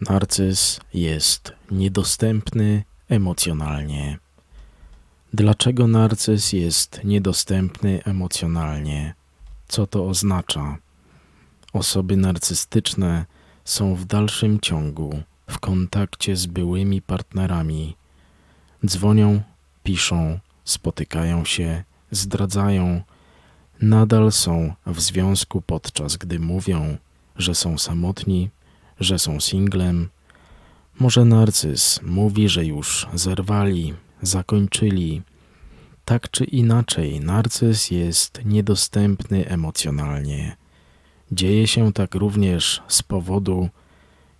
Narcyz jest niedostępny emocjonalnie. Dlaczego narcyz jest niedostępny emocjonalnie? Co to oznacza? Osoby narcystyczne są w dalszym ciągu w kontakcie z byłymi partnerami. Dzwonią, piszą, spotykają się, zdradzają. Nadal są w związku, podczas gdy mówią, że są samotni, że są singlem. Może narcyz mówi, że już zerwali, zakończyli. Tak czy inaczej, narcyz jest niedostępny emocjonalnie. Dzieje się tak również z powodu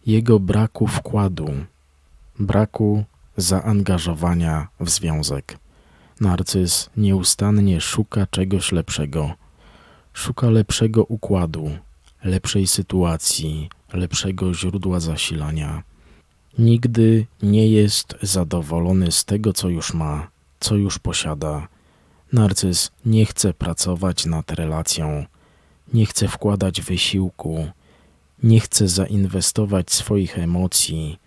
jego braku wkładu, braku zaangażowania w związek. Narcyz nieustannie szuka czegoś lepszego. Szuka lepszego układu, lepszej sytuacji, lepszego źródła zasilania. Nigdy nie jest zadowolony z tego, co już ma, co już posiada. Narcyz nie chce pracować nad relacją, nie chce wkładać wysiłku, nie chce zainwestować swoich emocji,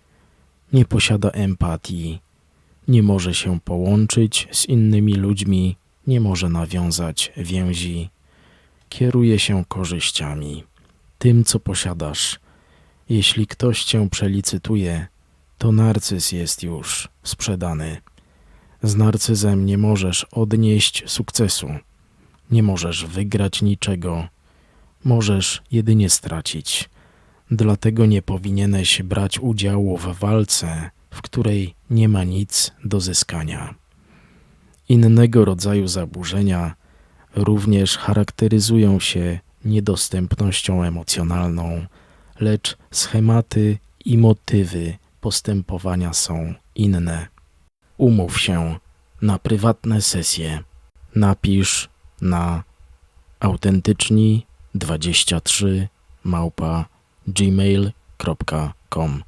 nie posiada empatii, nie może się połączyć z innymi ludźmi, nie może nawiązać więzi, kieruje się korzyściami, tym, co posiadasz. Jeśli ktoś cię przelicytuje, to narcyz jest już sprzedany. Z narcyzem nie możesz odnieść sukcesu, nie możesz wygrać niczego, możesz jedynie stracić. Dlatego nie powinieneś brać udziału w walce, w której nie ma nic do zyskania. Innego rodzaju zaburzenia również charakteryzują się niedostępnością emocjonalną, lecz schematy i motywy postępowania są inne. Umów się na prywatne sesje. Napisz na autentyczni 23 małpa gmail.com